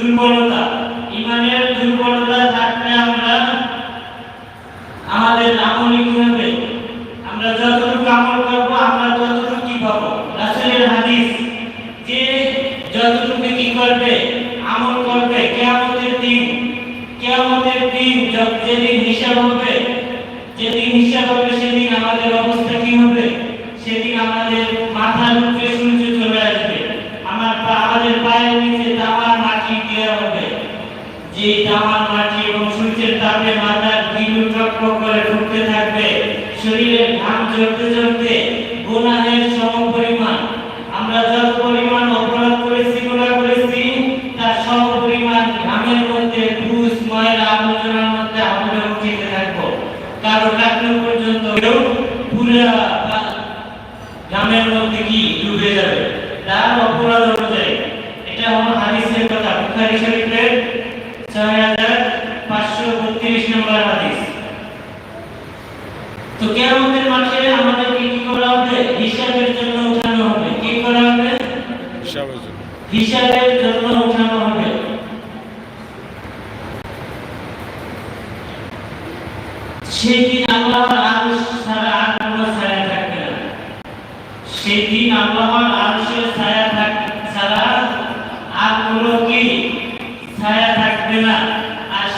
দুর্বলতা, ইমানের দুর্বলতা থাকলে আমরা আমাদের আমল হবে আমরা যতটুকু আমল করব, আমরা ততটুকু কি পাবো রাসূলের হাদিস, যে যতটুকু কি করবে, আমল করবে কিয়ামতের দিন কিয়ামতের দিন যেদিন হিসাব হবে, যেদিন হিসাব হবে সেদিন আমাদের অবস্থা কি হবে? সেদিন আমাদের মাথার উপরে সূর্য চলে আসবে। আমার আমাদের পায়ের দেওয়া হবে যে তামার মাটি এবং সূর্যের তাপে মাথার গিলু চক্র করে ঢুকতে থাকবে। শরীরের ঘাম ঝরতে ঝরতে গুনাহের সম পরিমাণ। আমরা যত পরিমাণ অপরাধ করেছি গুনাহ করেছি, তার সম পরিমাণ ঘামের মধ্যে ঘুষ, ময়লা, আবর্জনার মধ্যে আমরা উঠিতে থাকব। কারও টাকনো পর্যন্ত পুরা গ্রামের মধ্যে কি ডুবে যাবে? তার অপরাধ অনুযায়ী। এটা হলো হাদিসের কথা। বুখারী শরীফের নম্বর হাদিস। তো কেয়ামতের মাঠে আমাদেরকে কি করা হবে? হিসাবের জন্য উঠানো হবে। কি করা হবে? হিসাবের জন্য। হিসাবের জন্য উঠানো হবে। সেদিন আল্লাহর আরশ ছাড়া আর কোনো ছায়া থাকবে না। সেদিন আল্লাহর আরশের ছায়া থাক ছাড়া আর কোনো কি ছায়া থাকবে না আর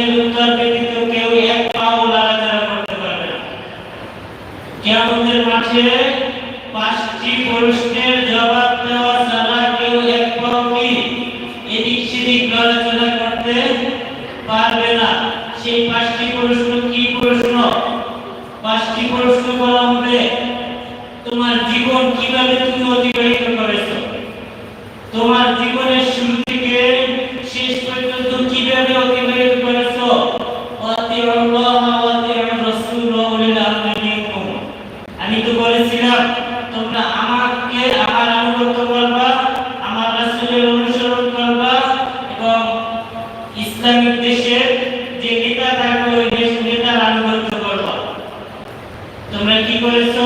প্রশ্নের উত্তর ব্যতীত কেউ এক পাও লাড়াচাড়া করতে পারবে না। কিয়ামতের মাঠে পাঁচটি প্রশ্নের জবাব দেওয়া ছাড়া কেউ এক পাও কি? এদিক সেদিক নড়াচড়া করতে পারবে না। সেই পাঁচটি প্রশ্ন কি প্রশ্ন? পাঁচটি প্রশ্ন বলা হবে তোমার জীবন কীভাবে তুমি অতিবাহিত করেছ? তোমার তোমরা আমাকে, আমার আনুগত্য করবা, আমার রাসূলের অনুসরণ করবা এবং ইসলামিক দেশের যে নেতা থাকবে, ওই তোমরা কি করেছ?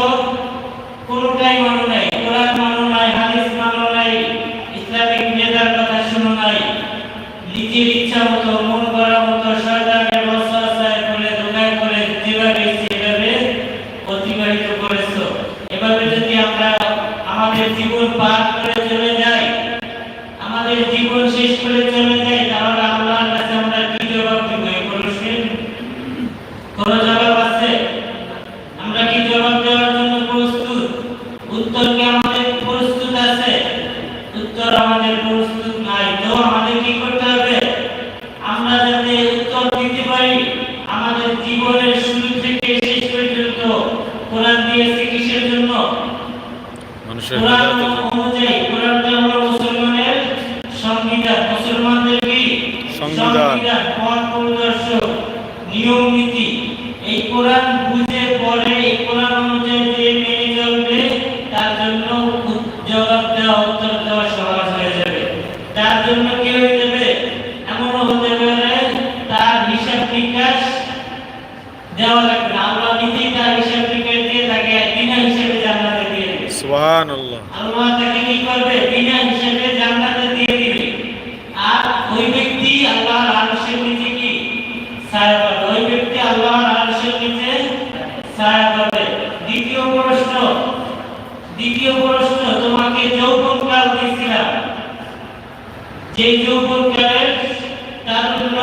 কোনটাই মানো নাই, কোরআন মানো নাই, হাদিস মানো নাই, ইসলামিক নেতার কথা শুনো নাই নিজের ইচ্ছা মতো মন করা মতো শয়তানের ওয়াসওয়াসায় করে ধোঁকায় করে যেভাবে ইচ্ছে এভাবে অতিবাহিত করেছ এভাবে যদি আমরা আমাদের জীবন পার করে চলে যাই, আমাদের জীবন শেষ করে চলে যাই, তাহলে আল্লাহর কাছে আমরা কি জবাব দেব? এই প্রশ্নের কোন জবাব আছে? আমরা কি জবাব দেওয়ার জন্য প্রস্তুত? উত্তর কি আমাদের প্রস্তুত আছে? উত্তর আমাদের প্রস্তুত নাই তো আমাদের কি করতে হবে আমরা যাতে উত্তর দিতে পারি আমাদের জীবনের শুরু থেকে শেষ পর্যন্ত কোরআন দিয়েছে কিসের জন্য মানুষের কোরআন হেদায়েতের জন্য। অনুযায়ী কোরআনটা হলো মুসলমানের সংবিধান মুসলমানদের কি সংবিধান। পথ প্রদর্শক নিয়ম নীতি। এই কোরআন বুঝে পড়ে এই কোরআন অনুযায়ী যে মেনে চলবে তার জন্য জবাব দেওয়া উত্তর দেওয়া সহজ হয়ে যাবে। তার জন্য কি হয়ে যাবে এমনও হতে পারে তার হিসাব নিকাশ দেওয়া লাগবে না। আল্লাহ নিজেই তার হিসাব নিকাশ দিয়ে তাকে বিনা হিসাবে জান্নাতে দিয়ে দেবে সুবহানাল্লাহ। আল্লাহ তাকে কি করবে? বিনা হিসেবে জান্নাতে দিয়ে দিবে। আর ওই ব্যক্তি আল্লাহর আরশের নিচে কি? ছায়া পাবে ওই ব্যক্তি আল্লাহর আরশের নিচে ছায়া পাবে দ্বিতীয় প্রশ্ন দ্বিতীয় প্রশ্ন, তোমাকে যৌবন কাল দিয়েছিলাম। যে যৌবন কালের তারুণ্য